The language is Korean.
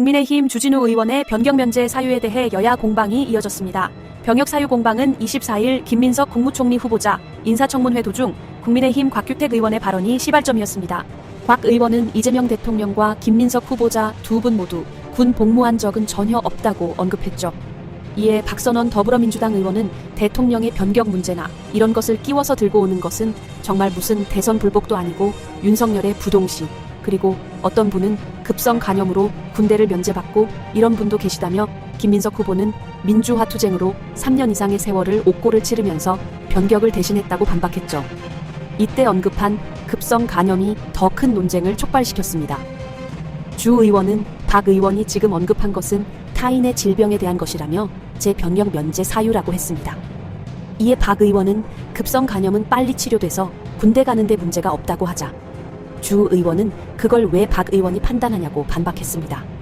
국민의힘 주진우 의원의 변경 면제 사유에 대해 여야 공방이 이어졌습니다. 병역 사유 공방은 24일 김민석 국무총리 후보자 인사청문회 도중 국민의힘 곽규택 의원의 발언이 시발점이었습니다. 곽 의원은 이재명 대통령과 김민석 후보자 두 분 모두 군 복무한 적은 전혀 없다고 언급했죠. 이에 박선원 더불어민주당 의원은 대통령의 변경 문제나 이런 것을 끼워서 들고 오는 것은 정말 무슨 대선 불복도 아니고 윤석열의 부동시 그리고 어떤 분은 급성 간염으로 군대를 면제받고 이런 분도 계시다며 김민석 후보는 민주화 투쟁으로 3년 이상의 세월을 옥고를 치르면서 변격을 대신했다고 반박했죠. 이때 언급한 급성 간염이 더 큰 논쟁을 촉발시켰습니다. 주 의원은 박 의원이 지금 언급한 것은 타인의 질병에 대한 것이라며 재변경 면제 사유라고 했습니다. 이에 박 의원은 급성 간염은 빨리 치료돼서 군대 가는데 문제가 없다고 하자 주 의원은 그걸 왜 박 의원이 판단하냐고 반박했습니다.